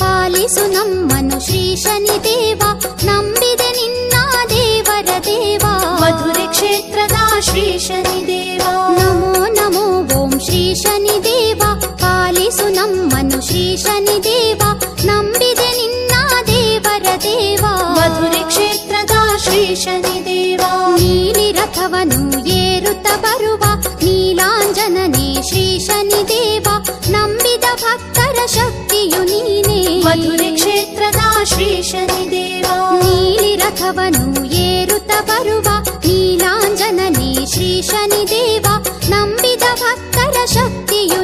ಪಾಲಿಸು ನಮ್ಮನು ಶ್ರೀ ಶನಿದೇವ ನಂಬಿದೆ ನಿನ್ನ ದೇವರ ದೇವ ಮಧುರೆ ಕ್ಷೇತ್ರದ ಶ್ರೀ ಶನಿದೇವ ನಮೋ ನಮೋ ಓಂ ಶ್ರೀ ಶನಿದೇವ ಪಾಲಿಸು ನಮ್ಮನು ಶ್ರೀ ಶನಿದೇವ ನಂಬಿದೆ ನಿನ್ನ ದೇವರ ದೇವ ಮಧುರೆ ಕ್ಷೇತ್ರದ ಶ್ರೀ ಶನಿದೇವ ನೀಲಿ ರಥವನು ಏರುತ್ತ ಬರುವ ನೀಲಾಂಜನನೇ ಶ್ರೀ ಕ್ಷೇತ್ರದ ಶ್ರೀ ಶನಿದೇವ ನೀಲಿ ರಥವನು ಏರುತ್ತ ಬರುವ ನೀಲಾಂಜನನೇ ಶ್ರೀ ಶನಿದೇವ ನಂಬಿದ ಭಕ್ತರ ಶಕ್ತಿಯು